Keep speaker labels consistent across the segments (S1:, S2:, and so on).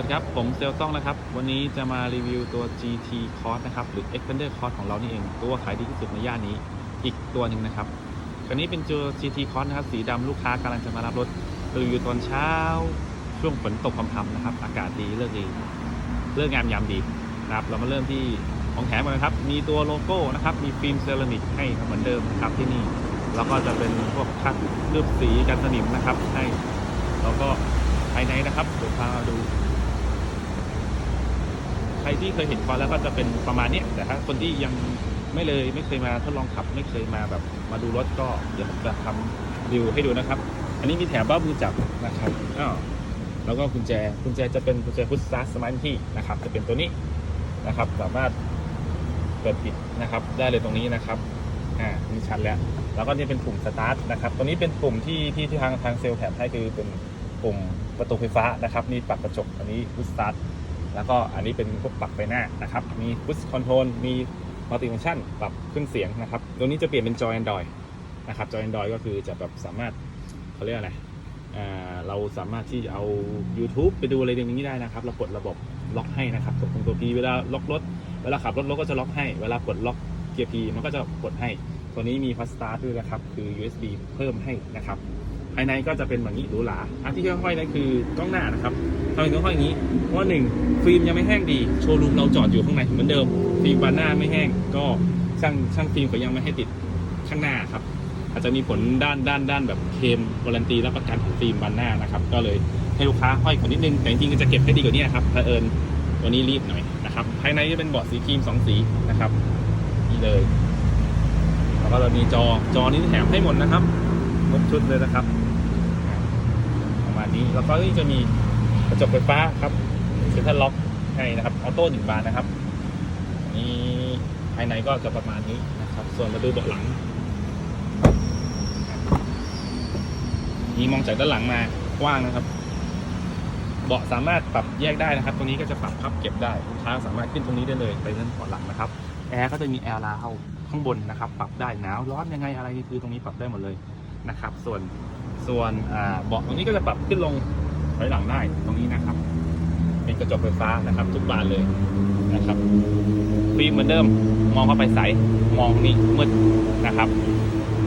S1: วัสดีครับ ผมเซลต้องนะครับ วันนี้จะมารีวิวตัว GT Cross นะครับ หรือ Extender Cross ของเรานี่เอง ตัวขายดีที่สุดในย่านนี้ อีกตัวหนึ่งนะครับคันนี้เป็นตัว GT Cross นะครับ สีดำลูกค้ากำลังจะมารับรถรีวิวตอนเช้า ช่วงฝนตกพรำๆนะครับ อากาศดีเลิกดี เลิกงามยามดีนะครับ เรามาเริ่มที่ของแถมกันนะครับ มีตัวโลโก้นะครับ มีฟิล์มเซรามิกให้เหมือนเดิมนะครับที่นี่ แล้วก็จะเป็นพวกคัดเคลือบสีกันสนิมนะครับให้ แล้วก็ภายในนะครับเดี๋ยวพามาดู รที่เคยเห็นคอนแล้วก็จะเป็นประมาณนี้แต่ถ้าคนที่ยังไม่เลยไม่เคยมาทดลองขับ ไม่เคยมาแบบมาดูรถก็เดี๋ยวผมจะทำรีวิวให้ดูนะครับ อันนี้มีแถมบ้ามือจับนะครับอ้าวแล้วก็กุญแจกุญแจจะเป็นกุญแจพุทสตาร์สมาร์ทที่นะครับ จะเป็นตัวนี้นะครับ สามารถเปิดปิดนะครับ ได้เลยตรงนี้นะครับอ่านี่ชัดแล้ว แล้วก็นี่เป็นปุ่มสตาร์ทนะครับตัวนี้เป็นปุ่มที่ที่ที่ทางทางเซลล์แถมให้คือเป็นปุ่มประตูไฟฟ้านะครับนี่ปรับกระจกอันนี้พุทสตาร์ แล้วก็อันนี้เป็นพวกปรับไฟหน้านะครับ มี push control มี multi function ปรับเครื่องเสียงนะครับตัวนี้จะเปลี่ยนเป็นจอ Android นะครับจอ Android ก็คือจะแบบสามารถเขาเรียกอะไรอ่าเราสามารถที่จะเอา YouTube ไปดูอะไรอย่างนี้ได้นะครับเรากดระบบล็อกให้นะครับตรงตัว P เวลาล็อกรถ เวลาขับรถรถก็จะล็อกให้ เวลากดล็อกเกียร์ P มันก็จะกดให้ ตัวนี้มี fast start ด้วยนะครับ คือ USB เพิ่มให้นะครับ ภายในก็จะเป็นแบบนี้หรูหราอันที่ห้อยๆนั่นคือกล้องหน้านะครับ ทำไมต้องห้อยอย่างนี้ เพราะว่าหนึ่งฟิล์มยังไม่แห้งดี โชว์รูมเราจอดอยู่ข้างในเหมือนเดิม ฟิล์มบานหน้าไม่แห้ง ก็ช่างช่างฟิล์มเขายังไม่ให้ติดข้างหน้าครับ อาจจะมีผลด้านด้านด้านแบบเคมวารันตีรับประกันของฟิล์มบานหน้านะครับ ก็เลยให้ลูกค้าห้อยกว่านิดนึง แต่จริงๆก็จะเก็บให้ดีกว่านี้ครับเผอิญตัวนี้รีบหน่อยนะครับ ภายในจะเป็นเบาะสีครีมสองสีนะครับนี่เลยแล้วก็เรามีจอจอนี้แถมให้หมดนะครับครบชุดเลยนะครับ ประมาณนี้แล้วก็จะมี กระจกไฟฟ้าครับเซ็นทรัลล็อกให้นะครับออโต้หนึ่งบานนะครับนี่ภายในก็จะประมาณนี้นะครับ ส่วนมาดูเบาะหลังนี่มองจากด้านหลังมากว้างนะครับ เบาะสามารถปรับแยกได้นะครับ ตรงนี้ก็จะปรับพับเก็บได้ลูกค้าสามารถขึ้นตรงนี้ได้เลยไปด้านเบาะหลังนะครับแอร์ก็จะมีแอร์ลาวข้าข้างบนนะครับ ปรับได้หนาวร้อนยังไงอะไรคือตรงนี้ปรับได้หมดเลยนะครับ ส่วนส่วนเบาะตรงนี้ก็จะปรับขึ้นลง อยหลังได้ตรงนี้นะครับ เป็นกระจกไฟฟ้านะครับ ทุกบานเลยนะครับฟิล์มเหมือนเดิมมองเข้าไปใสมองนี่มืดนะครับ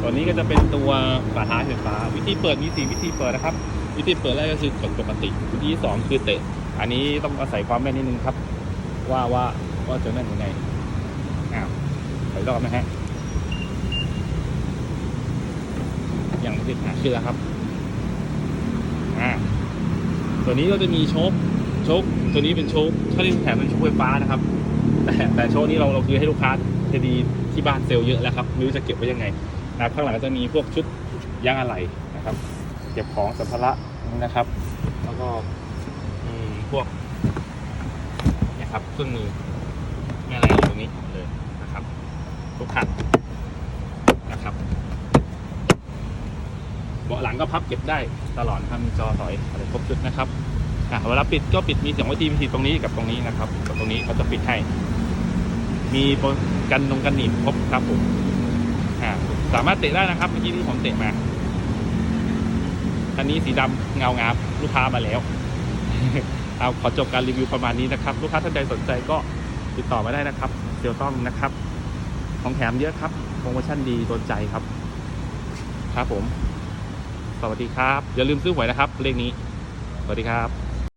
S1: ตัวนี้ก็จะเป็นตัวฝาท้ายไฟฟ้า วิธีเปิดมีสี่วิธีเปิดนะครับ วิธีเปิดแรกก็คือกดปกติ วิธีสองคือเตะ อันนี้ต้องอาศัยความแม่นนิดนึงครับ ว่าว่าว่าจะแม่นยังไงอ้าวถอยรอบนะฮะยังไม่ติดหาชื่อแล้วครับ ตัวนี้ก็จะมีโชคโชคตัวนี้เป็นโชคถ้าเรียกแถมเป็นโชคไฟฟ้านะครับ แต่แต่โชคนี้เราเราคือให้ลูกค้าจะดีที่บ้านเซลล์เยอะแล้วครับไม่รู้จะเก็บไว้ยังไงนะครับข้างหลังจะมีพวกชุดยางอะไหล่นะครับ เก็บของสัมภาระนะครับ แล้วก็มีพวกนี่ยครับเครื่องมือมีอะไรอยู่ตรงนี้เลยนะครับทุกคันนะครับ เบาะหลังก็พับเก็บได้ตลอดนะครับมีจอถอยอะไรครบชุดนะครับอะเวลาปิดก็ปิดมีสองวิธีวิธีตรงนี้กับตรงนี้นะครับกับตรงนี้เขาจะปิดให้มีกันลงกันหนีบครบครับผมอ่าสามารถเตะได้นะครับเมื่อกี้ที่ผมเตะมาคันนี้สีดำเงางามลูกค้ามาแล้วเอาขอจบการรีวิวประมาณนี้นะครับ ลูกค้าท่านใดสนใจก็ติดต่อมาได้นะครับเซลต้อมนะครับ ของแถมเยอะครับโปรโมชั่นดีโดนใจครับ ครับผม สวัสดีครับ อย่าลืมซื้อหวยนะครับเลขนี้ สวัสดีครับ